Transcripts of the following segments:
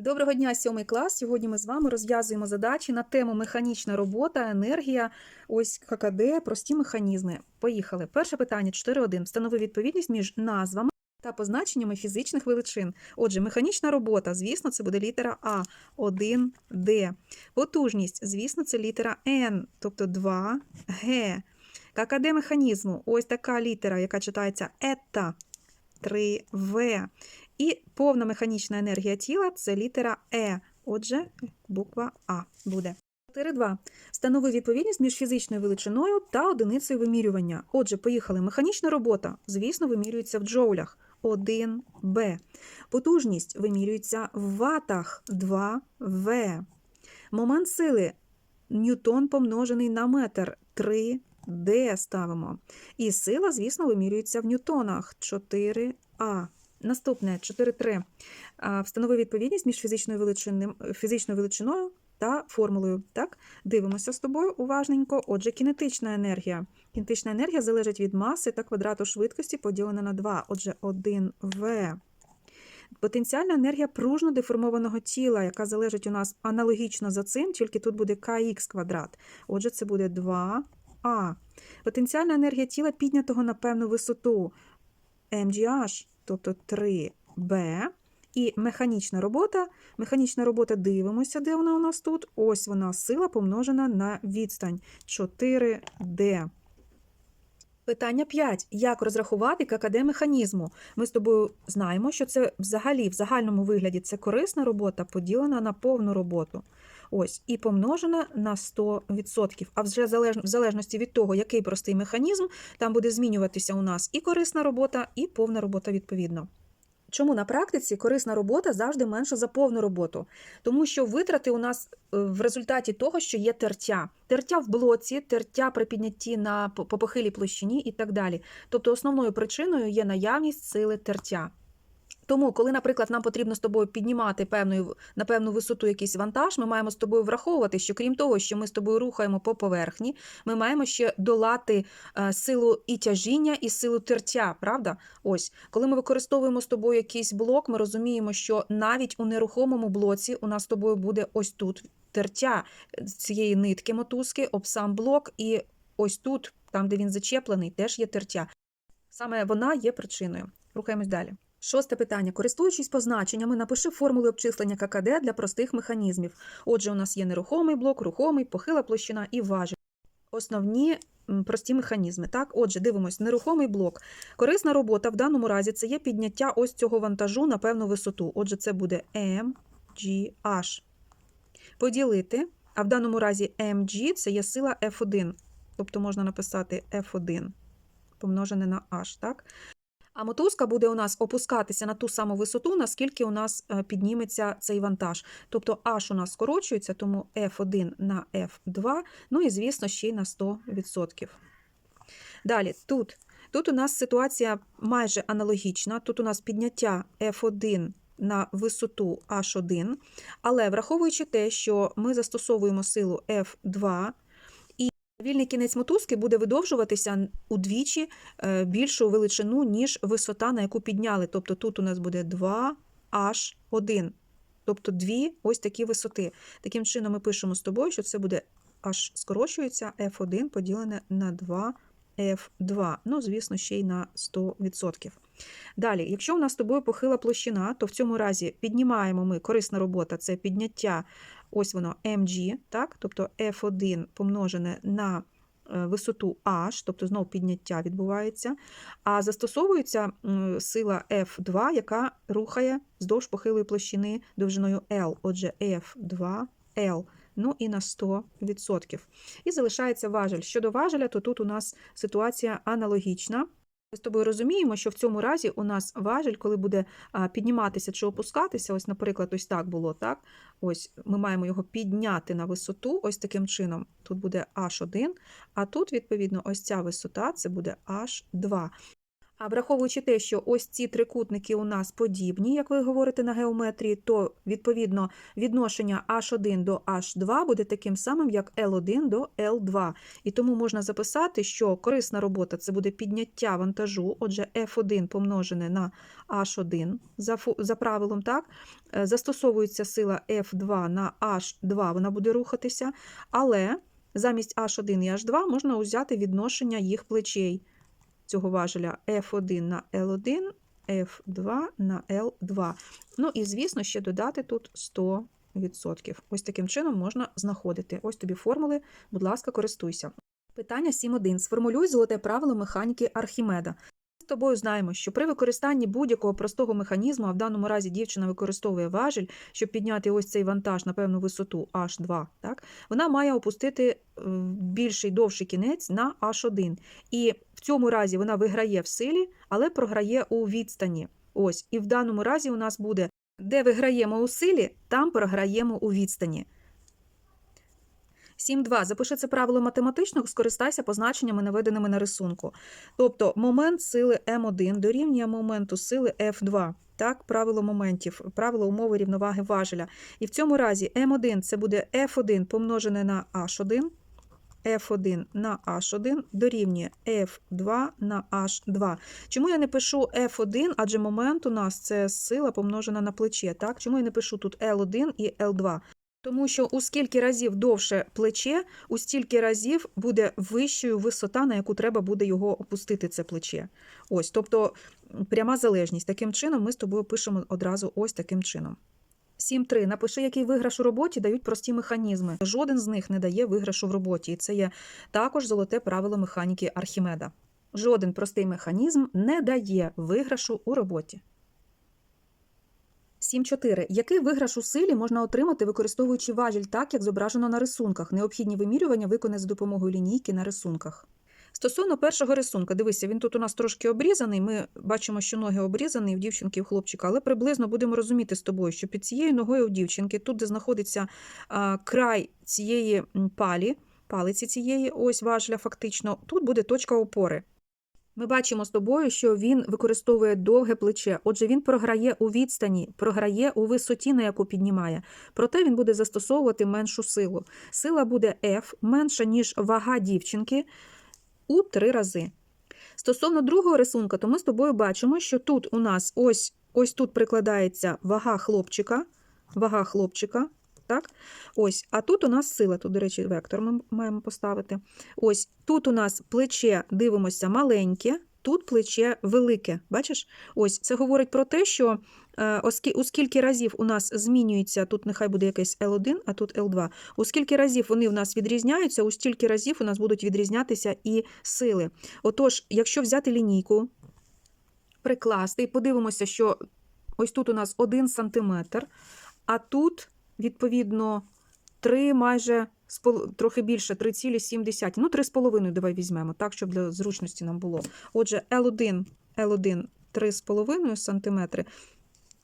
Доброго дня, сьомий клас. Сьогодні ми з вами розв'язуємо задачі на тему механічна робота, енергія, ось ККД, прості механізми. Поїхали. Перше питання 4.1. Встанови відповідність між назвами та позначеннями фізичних величин. Отже, механічна робота, звісно, це буде літера А, 1, Д. Потужність, звісно, це літера Н, тобто 2, Г. ККД механізму, ось така літера, яка читається ета, 3, В. І повна механічна енергія тіла це літера Е. Отже, буква А буде. 4.2. Встанови відповідність між фізичною величиною та одиницею вимірювання. Отже, поїхали. Механічна робота, звісно, вимірюється в джоулях 1 Б. Потужність вимірюється в ватах 2 В. Момент сили ньютон помножений на метр 3 Д ставимо. І сила, звісно, вимірюється в ньютонах 4 А. Наступне 4.3. А, Встанови відповідність між фізичною, величинним, фізичною величиною та формулою. Так? Дивимося з тобою уважненько. Отже, кінетична енергія. Кінетична енергія залежить від маси та квадрату швидкості поділена на 2. Отже, 1В. Потенціальна енергія пружно деформованого тіла, яка залежить у нас аналогічно за цим, тільки тут буде kx квадрат. Отже, це буде 2а. Потенціальна енергія тіла піднятого на певну висоту mgh, тобто 3b. І механічна робота. Механічна робота дивимося, де вона у нас тут. Ось вона сила помножена на відстань 4D. Питання 5. Як розрахувати ККД механізму? Ми з тобою знаємо, що це взагалі в загальному вигляді це корисна робота, поділена на повну роботу. Ось, і помножена на 100%. А вже в залежності від того, який простий механізм, там буде змінюватися у нас і корисна робота, і повна робота відповідно. Чому на практиці корисна робота завжди менша за повну роботу? Тому що витрати у нас е, в результаті того, що є тертя. Тертя в блоці, тертя при піднятті на по по похилій площині і так далі. Тобто основною причиною є наявність сили тертя. Тому, коли, наприклад, нам потрібно з тобою піднімати певною, на певну висоту якийсь вантаж, ми маємо з тобою враховувати, що крім того, що ми з тобою рухаємо по поверхні, ми маємо ще долати е, силу і тяжіння, і силу тертя, правда? Ось, коли ми використовуємо з тобою якийсь блок, ми розуміємо, що навіть у нерухомому блоці у нас з тобою буде ось тут тертя цієї нитки мотузки об сам блок, і ось тут, там, де він зачеплений, теж є тертя. Саме вона є причиною. Рухаємось далі. Шосте питання. Користуючись позначеннями, напиши формули обчислення ККД для простих механізмів. Отже, у нас є нерухомий блок, рухомий, похила площина і важіль. Основні прості механізми. Так, отже, дивимось, нерухомий блок. Корисна робота в даному разі це є підняття ось цього вантажу на певну висоту. Отже, це буде MGH. Поділити, а в даному разі MG це є сила F1. Тобто можна написати F1 помножене на H. Так? А мотузка буде у нас опускатися на ту саму висоту, наскільки у нас е, підніметься цей вантаж. Тобто H у нас скорочується, тому F1 на F2, ну і, звісно, ще й на 100%. Далі, тут, тут у нас ситуація майже аналогічна. Тут у нас підняття F1 на висоту H1, але враховуючи те, що ми застосовуємо силу F2, Вільний кінець мотузки буде видовжуватися удвічі е, більшу величину, ніж висота, на яку підняли. Тобто тут у нас буде 2H1. Тобто дві ось такі висоти. Таким чином, ми пишемо з тобою, що це буде H скорочується F1 поділене на 2F2. Ну, звісно, ще й на 100%. Далі, якщо у нас з тобою похила площина, то в цьому разі піднімаємо ми корисна робота це підняття, ось воно mg, так? тобто F1 помножене на е, висоту h, тобто знову підняття відбувається. А застосовується сила F2, яка рухає вздовж похилої площини довжиною L, отже, F2L. Ну і на 100%. І залишається важель. Щодо важеля, то тут у нас ситуація аналогічна. Ми з тобою розуміємо, що в цьому разі у нас важель, коли буде підніматися чи опускатися, ось, наприклад, ось так було, так? Ось ми маємо його підняти на висоту, ось таким чином. Тут буде H1, а тут, відповідно, ось ця висота це буде H2. А враховуючи те, що ось ці трикутники у нас подібні, як ви говорите на геометрії, то відповідно відношення H1 до H2 буде таким самим, як L1 до L2. І тому можна записати, що корисна робота це буде підняття вантажу, отже, F1 помножене на H1 за, за правилом, так? Е, Застосовується сила F2 на H2, вона буде рухатися, але замість H1 і H2 можна взяти відношення їх плечей цього важеля F1 на L1, F2 на L2. Ну і, звісно, ще додати тут 100%. Ось таким чином можна знаходити. Ось тобі формули, будь ласка, користуйся. Питання 7.1. Сформулюй золоте правило механіки Архімеда. Тобою знаємо, що при використанні будь-якого простого механізму, а в даному разі дівчина використовує важіль, щоб підняти ось цей вантаж на певну висоту H2, так, вона має опустити е, більший довший кінець на H1. І в цьому разі вона виграє в силі, але програє у відстані. Ось, і в даному разі у нас буде, де виграємо у силі, там програємо у відстані. 7.2. Запиши це правило математично, скористайся позначеннями, наведеними на рисунку. Тобто момент сили М1 дорівнює моменту сили F2. Так, правило моментів, правило умови рівноваги важеля. І в цьому разі М1 це буде F1 помножене на H1, F1 на H1 дорівнює F2 на H2. Чому я не пишу F1, адже момент у нас це сила помножена на плече. Так? Чому я не пишу тут L1 і L2? Тому що у скільки разів довше плече, у стільки разів буде вищою висота, на яку треба буде його опустити, це плече. Ось, тобто пряма залежність. Таким чином ми з тобою пишемо одразу ось таким чином. 7.3. Напиши, який виграш у роботі дають прості механізми. Жоден з них не дає виграшу в роботі. І це є також золоте правило механіки Архімеда. Жоден простий механізм не дає виграшу у роботі. 7.4. Який виграш у силі можна отримати, використовуючи важіль так, як зображено на рисунках? Необхідні вимірювання виконай за допомогою лінійки на рисунках. Стосовно першого рисунка, дивися, він тут у нас трошки обрізаний. Ми бачимо, що ноги обрізані в дівчинки і в хлопчика, але приблизно будемо розуміти з тобою, що під цією ногою у дівчинки, тут, де знаходиться а, край цієї палі, палиці цієї, ось важля фактично, тут буде точка опори. Ми бачимо з тобою, що він використовує довге плече, отже, він програє у відстані, програє у висоті, на яку піднімає. Проте він буде застосовувати меншу силу. Сила буде F менша, ніж вага дівчинки у три рази. Стосовно другого рисунка, то ми з тобою бачимо, що тут у нас ось, ось тут прикладається вага хлопчика, вага хлопчика. Так? Ось, а тут у нас сила, тут, до речі, вектор ми маємо поставити. Ось тут у нас плече, дивимося, маленьке, тут плече велике. Бачиш? Ось це говорить про те, що е, у скільки разів у нас змінюється, тут нехай буде якесь L1, а тут L2. У скільки разів вони в нас відрізняються, у стільки разів у нас будуть відрізнятися і сили. Отож, якщо взяти лінійку, прикласти і подивимося, що ось тут у нас 1 см, а тут, відповідно, 3 майже трохи більше 3,7. Ну, 3,5 давай візьмемо, так, щоб для зручності нам було. Отже, L1, L1 3,5 см,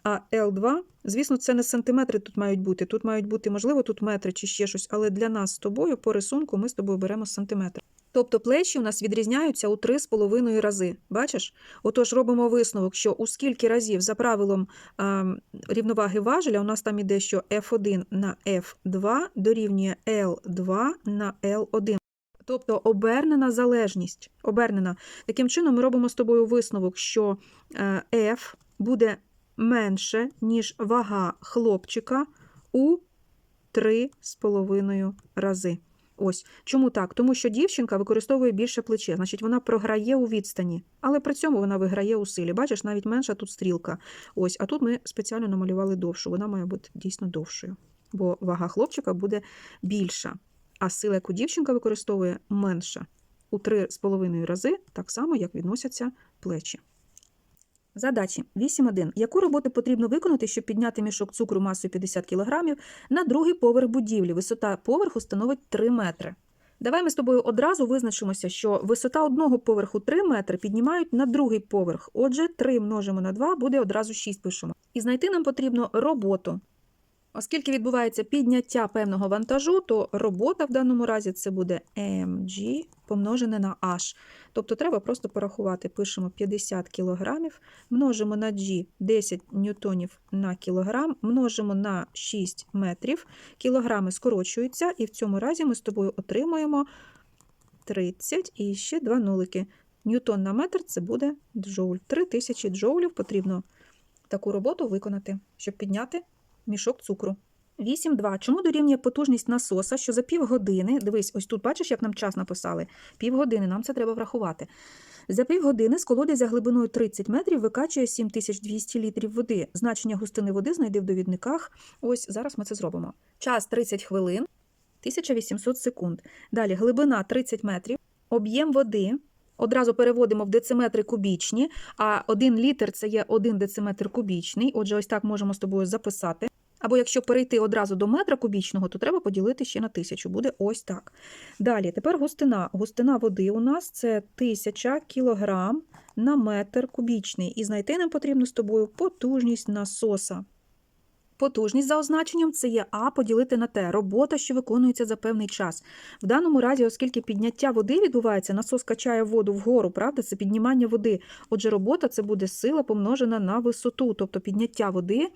а L2, звісно, це не сантиметри тут мають бути. Тут мають бути, можливо, тут метри чи ще щось, але для нас з тобою по рисунку ми з тобою беремо сантиметри. Тобто плечі у нас відрізняються у 3,5 рази. Бачиш? Отож, робимо висновок, що у скільки разів за правилом а, рівноваги важеля у нас там іде, що F1 на F2 дорівнює L2 на L1. Тобто обернена залежність. Обернена. Таким чином, ми робимо з тобою висновок, що е, F буде менше, ніж вага хлопчика у 3,5 рази. Ось чому так? Тому що дівчинка використовує більше плече, значить вона програє у відстані, але при цьому вона виграє у силі. Бачиш, навіть менша тут стрілка. Ось, а тут ми спеціально намалювали довшу. Вона має бути дійсно довшою, бо вага хлопчика буде більша, а сила, яку дівчинка використовує, менша у 3,5 рази, так само, як відносяться плечі. Задачі 8.1. Яку роботу потрібно виконати, щоб підняти мішок цукру масою 50 кг на другий поверх будівлі? Висота поверху становить 3 метри. Давай ми з тобою одразу визначимося, що висота одного поверху 3 метри піднімають на другий поверх. Отже, 3 множимо на 2, буде одразу 6 пишемо. І знайти нам потрібно роботу. Оскільки відбувається підняття певного вантажу, то робота в даному разі це буде mg помножене на h. Тобто треба просто порахувати. Пишемо 50 кг, множимо на g 10 ньютонів на кілограм, множимо на 6 метрів, кілограми скорочуються, і в цьому разі ми з тобою отримуємо 30 і ще два нулики. Ньютон на метр це буде джоуль. 3000 джоулів потрібно таку роботу виконати, щоб підняти мішок цукру. 8.2. Чому дорівнює потужність насоса, що за півгодини, дивись, ось тут бачиш, як нам час написали, півгодини, нам це треба врахувати. За півгодини з колодязя глибиною 30 метрів викачує 7200 літрів води. Значення густини води знайди в довідниках. Ось зараз ми це зробимо. Час 30 хвилин, 1800 секунд. Далі глибина 30 метрів, об'єм води. Одразу переводимо в дециметри кубічні, а 1 літр це є 1 дециметр кубічний. Отже, ось так можемо з тобою записати. Або якщо перейти одразу до метра кубічного, то треба поділити ще на тисячу. Буде ось так. Далі, тепер густина. Густина води у нас це 1000 кілограм на метр кубічний. І знайти нам потрібно з тобою потужність насоса. Потужність за означенням це є А поділити на Т. Робота, що виконується за певний час. В даному разі, оскільки підняття води відбувається, насос качає воду вгору, правда, це піднімання води. Отже, робота це буде сила помножена на висоту, тобто підняття води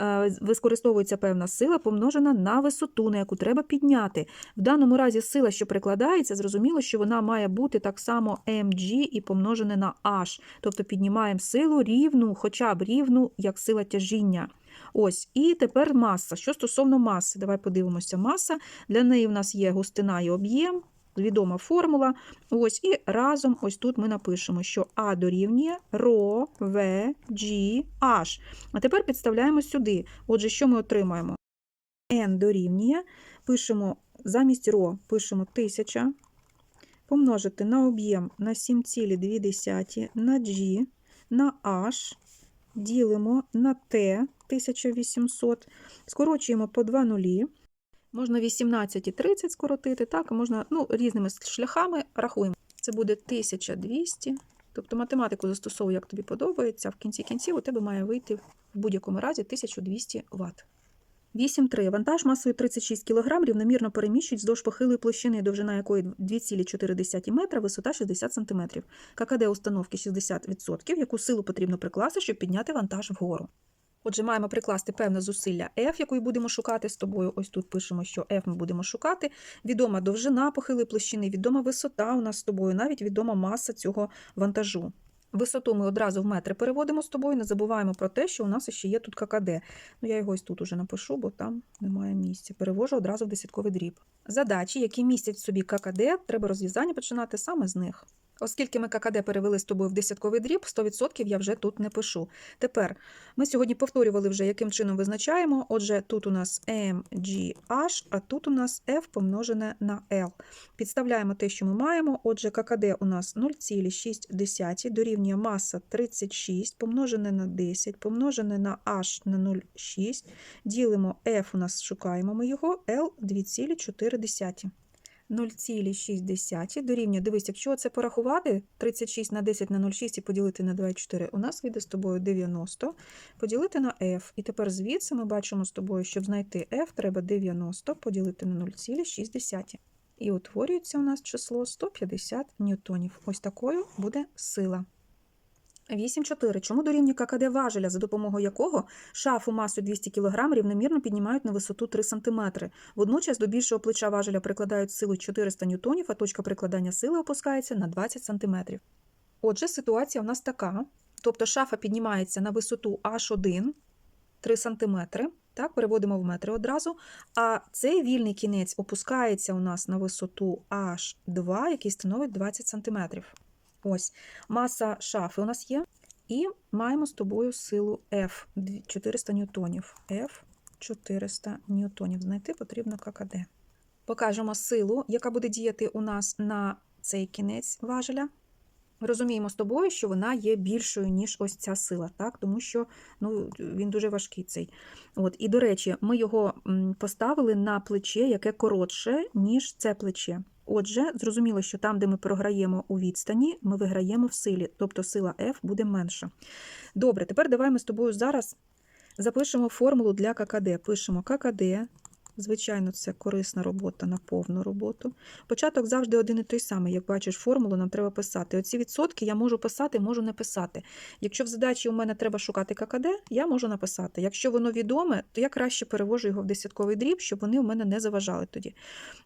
е, використовується певна сила помножена на висоту, на яку треба підняти. В даному разі сила, що прикладається, зрозуміло, що вона має бути так само mg і помножене на h. Тобто піднімаємо силу рівну, хоча б рівну, як сила тяжіння. Ось, і тепер маса. Що стосовно маси, давай подивимося. Маса. Для неї в нас є густина і об'єм, відома формула. Ось, і разом ось тут ми напишемо, що А дорівнює ро, В, G, H. А тепер підставляємо сюди. Отже, що ми отримаємо? N дорівнює, пишемо замість ро, пишемо 1000, помножити на об'єм на 7,2 на G, на H, ділимо на Т 1800, скорочуємо по 2 нулі. Можна 18 і 30 скоротити, так, можна ну, різними шляхами рахуємо. Це буде 1200. Тобто математику застосовуй, як тобі подобається, в кінці кінців у тебе має вийти в будь-якому разі 1200 Вт. 8.3. Вантаж масою 36 кг рівномірно переміщують вздовж похилої площини, довжина якої 2,4 метра, висота 60 см. ККД установки 60%, яку силу потрібно прикласти, щоб підняти вантаж вгору. Отже, маємо прикласти певне зусилля F, якої будемо шукати з тобою. Ось тут пишемо, що F ми будемо шукати. Відома довжина похилої площини, відома висота у нас з тобою, навіть відома маса цього вантажу. Висоту ми одразу в метри переводимо з тобою, не забуваємо про те, що у нас ще є тут ККД. Ну, я його ось тут уже напишу, бо там немає місця. Перевожу одразу в десятковий дріб. Задачі, які містять в собі ККД, треба розв'язання починати саме з них. Оскільки ми ККД перевели з тобою в десятковий дріб, 100% я вже тут не пишу. Тепер ми сьогодні повторювали вже, яким чином визначаємо. Отже, тут у нас MGH, а тут у нас F помножене на L. Підставляємо те, що ми маємо. Отже, ККД у нас 0,6 дорівнює маса 36, помножене на 10, помножене на H на 0,6. Ділимо F у нас, шукаємо ми його, L 2,4. 0,6 дорівнює, дивись, якщо це порахувати, 36 на 10 на 0,6 і поділити на 2,4, у нас вийде з тобою 90, поділити на f. І тепер звідси ми бачимо з тобою, щоб знайти f, треба 90 поділити на 0,6. І утворюється у нас число 150 ньютонів. Ось такою буде сила. 8.4. Чому дорівнює ККД важеля, за допомогою якого шафу масою 200 кг рівномірно піднімають на висоту 3 см. Водночас до більшого плеча важеля прикладають силу 400 ньютонів, а точка прикладання сили опускається на 20 см. Отже, ситуація у нас така. Тобто шафа піднімається на висоту H1 3 см, так, переводимо в метри одразу. А цей вільний кінець опускається у нас на висоту H2, який становить 20 см. Ось, маса шафи у нас є. І маємо з тобою силу F 400 ньютонів. F 400 ньютонів. Знайти потрібно ККД. Покажемо силу, яка буде діяти у нас на цей кінець важеля. Розуміємо з тобою, що вона є більшою, ніж ось ця сила, так? тому що ну, він дуже важкий цей. От, І, до речі, ми його поставили на плече, яке коротше, ніж це плече. Отже, зрозуміло, що там, де ми програємо у відстані, ми виграємо в силі, тобто сила F буде менша. Добре, тепер давай ми з тобою зараз Запишемо формулу для ККД. Пишемо ККД. Звичайно, це корисна робота на повну роботу. Початок завжди один і той самий. Як бачиш, формулу нам треба писати. Оці відсотки я можу писати, можу не писати. Якщо в задачі у мене треба шукати ККД, я можу написати. Якщо воно відоме, то я краще перевожу його в десятковий дріб, щоб вони у мене не заважали тоді.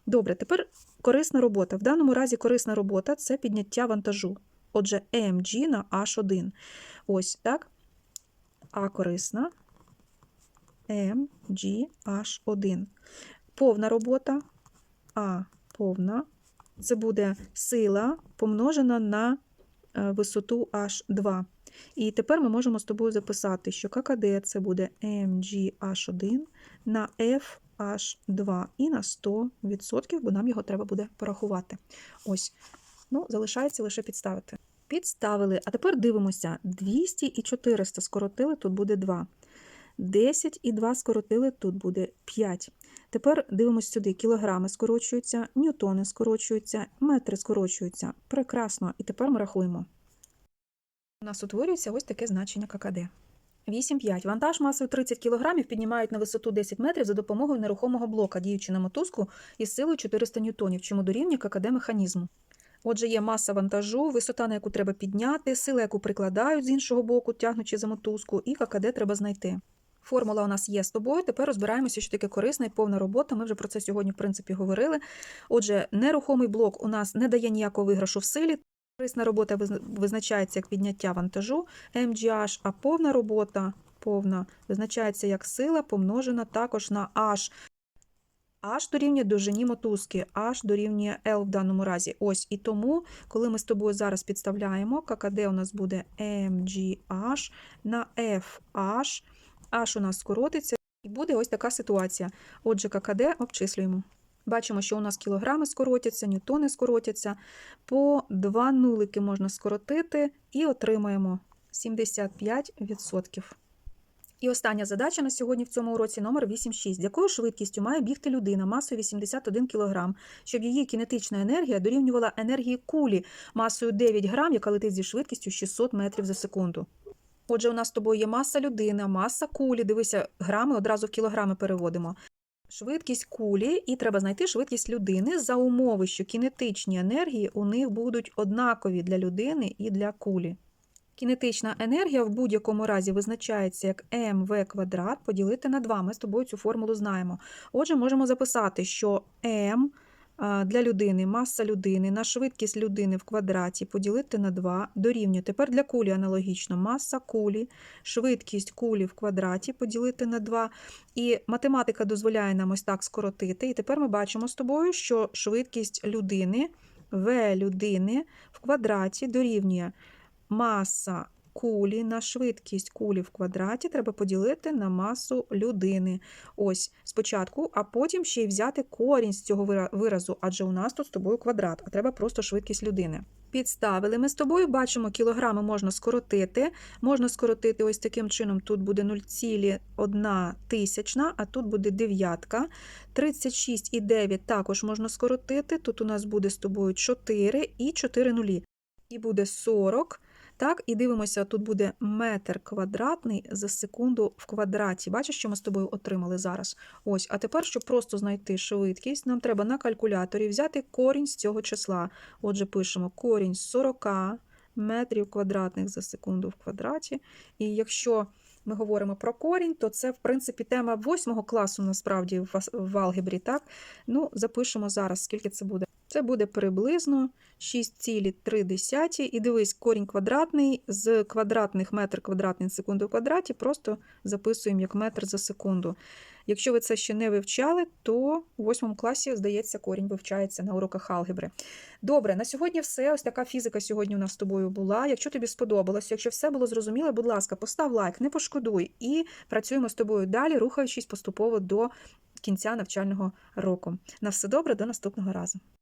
Добре, тепер корисна робота. В даному разі корисна робота це підняття вантажу. Отже, mg на h1. Ось так. А корисна mgh1. Повна робота А повна. Це буде сила помножена на е, висоту H2. І тепер ми можемо з тобою записати, що ККД це буде mgh1 на FH2 і на 100%, бо нам його треба буде порахувати. Ось. Ну, залишається лише підставити. Підставили. А тепер дивимося: 200 і 400 скоротили, тут буде 2. 10 і 2 скоротили, тут буде 5. Тепер дивимося сюди: кілограми скорочуються, ньютони скорочуються, метри скорочуються. Прекрасно. І тепер ми рахуємо. У нас утворюється ось таке значення ККД. 8,5. Вантаж масою 30 кг піднімають на висоту 10 метрів за допомогою нерухомого блока, діючи на мотузку із силою 400 ньютонів, чому дорівнює ККД механізму. Отже, є маса вантажу, висота, на яку треба підняти, сила, яку прикладають з іншого боку, тягнучи за мотузку, і ККД треба знайти. Формула у нас є з тобою. Тепер розбираємося, що таке корисна і повна робота. Ми вже про це сьогодні, в принципі, говорили. Отже, нерухомий блок у нас не дає ніякого виграшу в силі. Корисна робота визначається як підняття вантажу MGH, а повна робота повна визначається як сила, помножена також на H. H дорівнює довжині мотузки, H дорівнює L в даному разі. Ось і тому, коли ми з тобою зараз підставляємо, ККД у нас буде MGH на FH, H у нас скоротиться, і буде ось така ситуація. Отже, ККД обчислюємо. Бачимо, що у нас кілограми скоротяться, ньютони скоротяться. По 2 нулики можна скоротити і отримаємо 75%. І остання задача на сьогодні в цьому уроці номер 8.6. З якою швидкістю має бігти людина масою 81 кг, щоб її кінетична енергія дорівнювала енергії кулі масою 9 грам, яка летить зі швидкістю 600 метрів за секунду. Отже, у нас з тобою є маса людини, маса кулі. Дивися, грами одразу в кілограми переводимо. Швидкість кулі, і треба знайти швидкість людини за умови, що кінетичні енергії у них будуть однакові для людини і для кулі. Кінетична енергія в будь-якому разі визначається як mv квадрат поділити на 2. Ми з тобою цю формулу знаємо. Отже, можемо записати, що m для людини, маса людини на швидкість людини в квадраті поділити на 2 дорівнює. Тепер для кулі аналогічно. Маса кулі, швидкість кулі в квадраті поділити на 2. І математика дозволяє нам ось так скоротити. І тепер ми бачимо з тобою, що швидкість людини, v людини в квадраті дорівнює маса кулі на швидкість кулі в квадраті треба поділити на масу людини. Ось спочатку, а потім ще й взяти корінь з цього виразу, адже у нас тут з тобою квадрат, а треба просто швидкість людини. Підставили ми з тобою, бачимо, кілограми можна скоротити. Можна скоротити ось таким чином. Тут буде 0,1 тисячна, а тут буде дев'ятка. 36,9 також можна скоротити. Тут у нас буде з тобою 4 і 4 нулі. І буде 40. Так, і дивимося, тут буде метр квадратний за секунду в квадраті. Бачиш, що ми з тобою отримали зараз? Ось, а тепер, щоб просто знайти швидкість, нам треба на калькуляторі взяти корінь з цього числа. Отже, пишемо корінь з 40 метрів квадратних за секунду в квадраті. І якщо ми говоримо про корінь, то це, в принципі, тема 8 класу, насправді, в алгебрі. Так? Ну, запишемо зараз, скільки це буде. Це буде приблизно 6,3. І дивись, корінь квадратний з квадратних метр квадратний на секунду в квадраті просто записуємо як метр за секунду. Якщо ви це ще не вивчали, то у 8 класі, здається, корінь вивчається на уроках алгебри. Добре, на сьогодні все. Ось така фізика сьогодні у нас з тобою була. Якщо тобі сподобалося, якщо все було зрозуміло, будь ласка, постав лайк, не пошкодуй. І працюємо з тобою далі, рухаючись поступово до кінця навчального року. На все добре, до наступного разу.